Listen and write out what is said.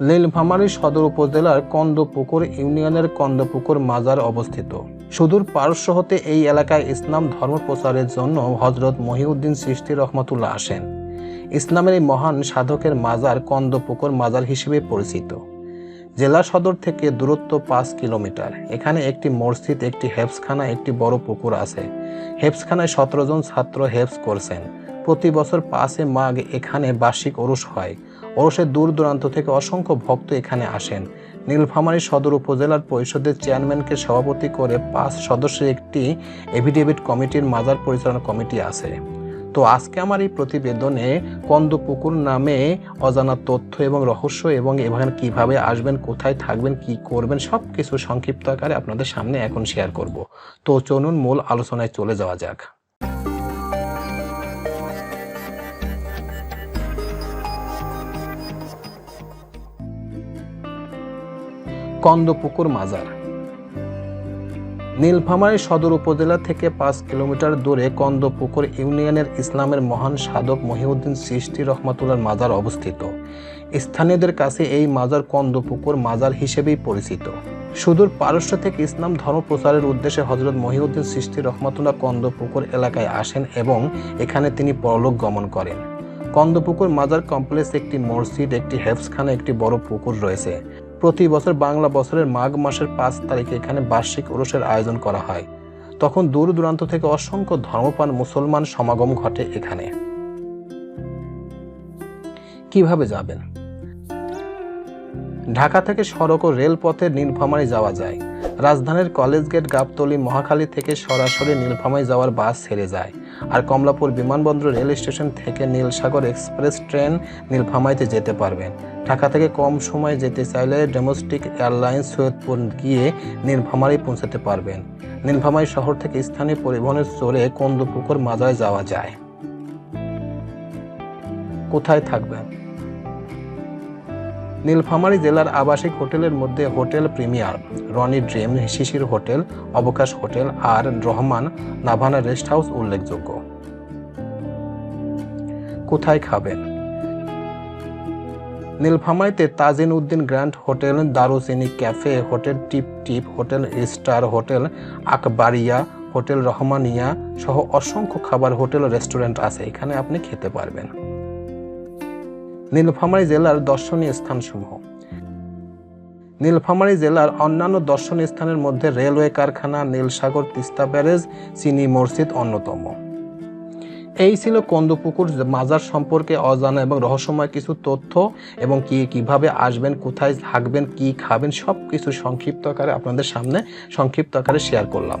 নীলফামারী সদর উপজেলার কন্দপুকুর ইউনিয়নের কন্দপুকুর মাজার অবস্থিত। সুদূর পারস্য হতে এই এলাকায় ইসলাম ধর্ম প্রচারের জন্য হজরত মহিউদ্দিন সৃষ্টি রহমতুল্লাহ আসেন। ইসলামের এই মহান সাধকের মাজার কন্দপুকুর মাজার হিসেবে পরিচিত। জেলা সদর থেকে দূরত্ব পাঁচ কিলোমিটার। এখানে একটি মসজিদ, একটি হেফসখানা একটি বড় পুকুর আছে। হেফসখানায় সতেরো জন ছাত্র হেফস করছেন। প্রতি বছর পাঁচে মাঘ এখানে বার্ষিক ওরস হয়। ওরসে দূর দূরান্ত থেকে অসংখ্য ভক্ত এখানে আসেন। নীলফামারী সদর উপজেলার পরিষদের চেয়ারম্যানকে সভাপতি করে পাঁচ সদস্যের একটি এভিডেভিট কমিটির মাজার পরিচালনা কমিটি আছে। তো আজকে আমার এই প্রতিবেদনে কন্দপুকুর নামে অজানা তথ্য এবং রহস্য এবং এখানে কীভাবে আসবেন, কোথায় থাকবেন, কি করবেন সব কিছু সংক্ষিপ্ত আকারে আপনাদের সামনে এখন শেয়ার করব। তো চলুন মূল আলোচনায় চলে যাওয়া যাক। কন্দপুকুর মাজার। নীলফামারী সদর উপজেলা থেকে পাঁচ কিলোমিটার দূরে কন্দপুকুর ইউনিয়নের ইসলামের মহান সাধক মহিউদ্দিন সৃষ্টি রহমাতুল্লার মাজার অবস্থিত। স্থানীয়দের কাছে এই মাজার কন্দপুকুর মাজার হিসেবেই পরিচিত। সুদূর পারস্য থেকে ইসলাম ধর্ম প্রচারের উদ্দেশ্যে হজরত মহিউদ্দিন সৃষ্টি রহমাতুল্লাহ কন্দপুকুর এলাকায় আসেন এবং এখানে তিনি পরলোক গমন করেন। কন্দপুকুর মাজার কমপ্লেক্স একটি মসজিদ, একটি হেফসখানা একটি বড় পুকুর রয়েছে। প্রতি বছর বাংলা বছরের মাঘ মাসের পাঁচ তারিখে এখানে বার্ষিক ওরসের আয়োজন করা হয়। তখন দূর দূরান্ত থেকে অসংখ্য ধর্মপ্রাণ মুসলমান সমাগম ঘটে এখানে। কীভাবে যাবেন? ঢাকা থেকে সড়ক ও রেলপথের নীলফামারী যাওয়া যায়। রাজধানীর কলেজ গেট গাবতলী মহাখালী থেকে সরাসরি নীলফামারী যাওয়ার বাস ছেড়ে যায়। আর কমলাপুর বিমানবন্দর রেল স্টেশন থেকে নীলসাগর এক্সপ্রেস ট্রেন নীলফামাইতে যেতে পারবেন। ঢাকা থেকে কম সময়ে যেতে চাইলে ডোমেস্টিক এয়ারলাইন্স সৈয়দপুর গিয়ে নীলফামারী পৌঁছাতে পারবেন। নীলফামারী শহর থেকে স্থানীয় পরিবহনের চড়ে কন্দুপুকুর মাজায় যাওয়া যায়। কোথায় থাকবেন? নীলফামারী জেলার আবাসিক হোটেলের মধ্যে hotel premier, Rony dream, Shishir hotel, Abakash hotel আর রহমান নাভানা রেস্ট হাউস উল্লেখযোগ্য। কোথায় খাবেন? নীলফামারীতে Tajin Uddin grand hotel, Daruchini cafe, hotel tip tip, hotel star hotel, Akbaria, hotel Rahmania সহ অসংখ্য খাবার হোটেল ও রেস্টুরেন্ট আছে, এখানে আপনি খেতে পারবেন। নীলফামারী জেলার দর্শনীয় স্থানসমূহ। নীলফামারী জেলার অন্যান্য দর্শনীয় স্থানের মধ্যে রেলওয়ে কারখানা, নীলসাগর, তিস্তা ব্যারেজ, চিনি মসজিদ অন্যতম। এই ছিল কন্দপুকুর মাজার সম্পর্কে অজানা এবং রহস্যময় কিছু তথ্য এবং কি কীভাবে আসবেন, কোথায় থাকবেন, কি খাবেন সব কিছু সংক্ষিপ্ত আকারে আপনাদের সামনে সংক্ষিপ্ত আকারে শেয়ার করলাম।